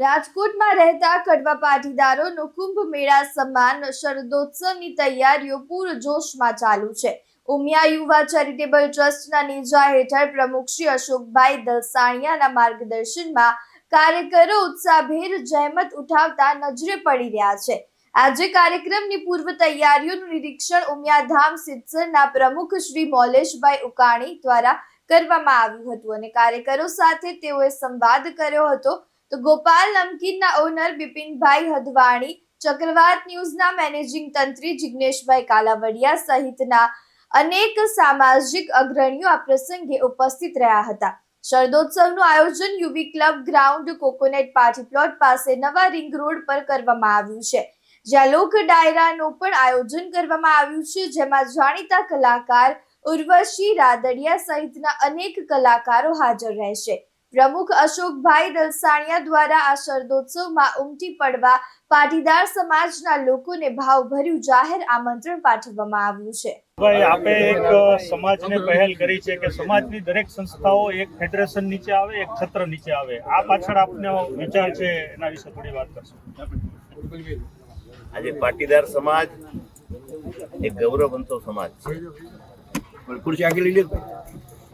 રાજકોટમાં રહેતા કડવા પાટીદારોનો કુંભ મેળા સમાન શરદોત્સવની તૈયારીઓ પૂરજોશમાં ચાલુ છે. ઉમિયા યુવા ચેરિટેબલ ટ્રસ્ટના નેજા હેઠળ પ્રમુખ શ્રી અશોકભાઈ દલસાણિયાના માર્ગદર્શનમાં કાર્યકરો ઉત્સાહભેર જહેમત ઉઠાવતા નજરે પડી રહ્યા છે. આજે કાર્યક્રમની પૂર્વ તૈયારીઓનું નિરીક્ષણ ઉમિયાધામ સિત્સરના પ્રમુખ શ્રી મોલેશભાઈ ઉકાણી દ્વારા કરવામાં આવ્યું હતું અને કાર્યકરો સાથે તેઓએ સંવાદ કર્યો હતો. તો ગોપાલ નમકીનના ઓનર બિપિનભાઈ હદવાણી, ચક્રવાત ન્યૂઝના મેનેજિંગ તંત્રી જિગ્નેશભાઈ કાલાવડિયા સહિતના અનેક સામાજિક અગ્રણીઓ આ પ્રસંગે ઉપસ્થિત રહ્યા હતા. શરદોત્સવનું આયોજન UV club ground coconut party plot પાસે નવા રિંગ રોડ પર કરવામાં આવ્યું છે. જ્યાં લોક ડાયરાનું પણ આયોજન કરવામાં આવ્યું છે, જેમાં જાણીતા કલાકાર ઉર્વશી રાદડિયા સહિતના અનેક કલાકારો હાજર રહેશે. પ્રમુખ અશોકભાઈ દલસાણિયા દ્વારા આ શરદોત્સવમાં ઉમટી પડવા પાટીદાર સમાજના લોકોને ભાવભર્યું જાહેર આમંત્રણ પાઠવવામાં આવ્યું છે. ભાઈ આપે એક સમાજને પહેલ કરી છે કે સમાજની દરેક સંસ્થાઓ એક ફેડરેશન નીચે આવે એક છત્ર નીચે આવે. આ પાછળ આપનો વિચાર છે એના વિશે થોડી વાત કરશો. આજે પાટીદાર સમાજ એક ગૌરવવંતો સમાજ છે. ખુરશી આગળ લઈ લે.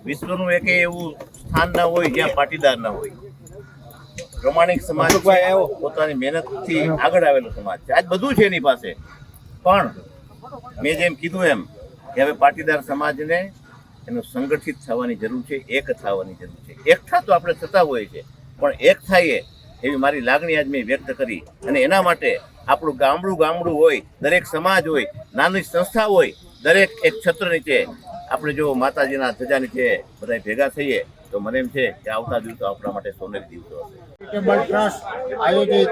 વિશ્વનું એક એવું સ્થાન ના હોય જ્યાં પાટીદાર ના હોય. પ્રમાણિક સમાજ. પોતાની મહેનતથી આગળ આવેલો સમાજ છે. આજ બધું છે એની પાસે. પણ મેં જેમ કીધું એમ કે હવે પાટીદાર સમાજને એનું સંગઠિત થવાની જરૂર છે એક થવાની જરૂર છે. એકઠા તો આપણે થતા હોય છે પણ એક થાય એવી મારી લાગણી આજ મેં વ્યક્ત કરી. અને એના માટે આપણું ગામડું ગામડું હોય દરેક સમાજ હોય નાની સંસ્થા હોય દરેક એક છત્ર નીચે આપણે જો માતાજીના ધજા નીચે બધા ભેગા થઈએ તો મને એમ છે કે આવતા દિવસો આપણા માટે સોનેરી દિવસો હશે. ટ્રસ્ટ આયોજિત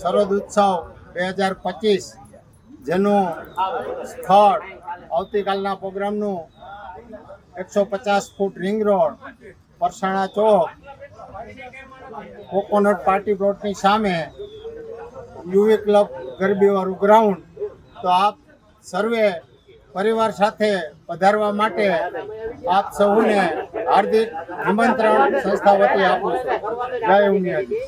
શરદ ઉત્સવ બે હજાર પચીસ જેનું સ્થળ આવતીકાલના પ્રોગ્રામનું એકસો પચાસ foot ring road, Parsana Chowk, coconut party પ્લોટની સામે યુવી ક્લબ ગરબીવાળું ગ્રાઉન્ડ. તો આપ સર્વે પરિવાર સાથે પધારવા માટે આપ સૌને હાર્દિક નિમંત્રણ સંસ્થા વતી આપું છું. જય ઉમિયાજી.